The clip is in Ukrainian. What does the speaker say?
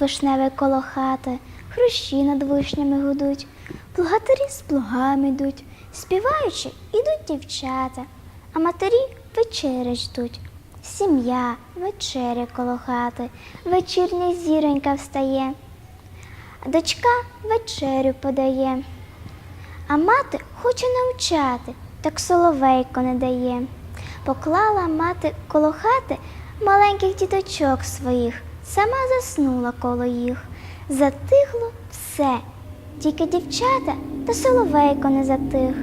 вишневе коло хати, хрущі над вишнями гудуть, плугатарі з плугами йдуть, співаючи, ідуть дівчата, а матері вечері ждуть. Сім'я, вечеря коло хати, вечірня зіронька встає, дочка вечерю подає. А мати хоче навчати, так соловейко не дає. Поклала мати коло хати маленьких діточок своїх, сама заснула коло їх. Затихло все, тільки дівчата та соловейко не затих.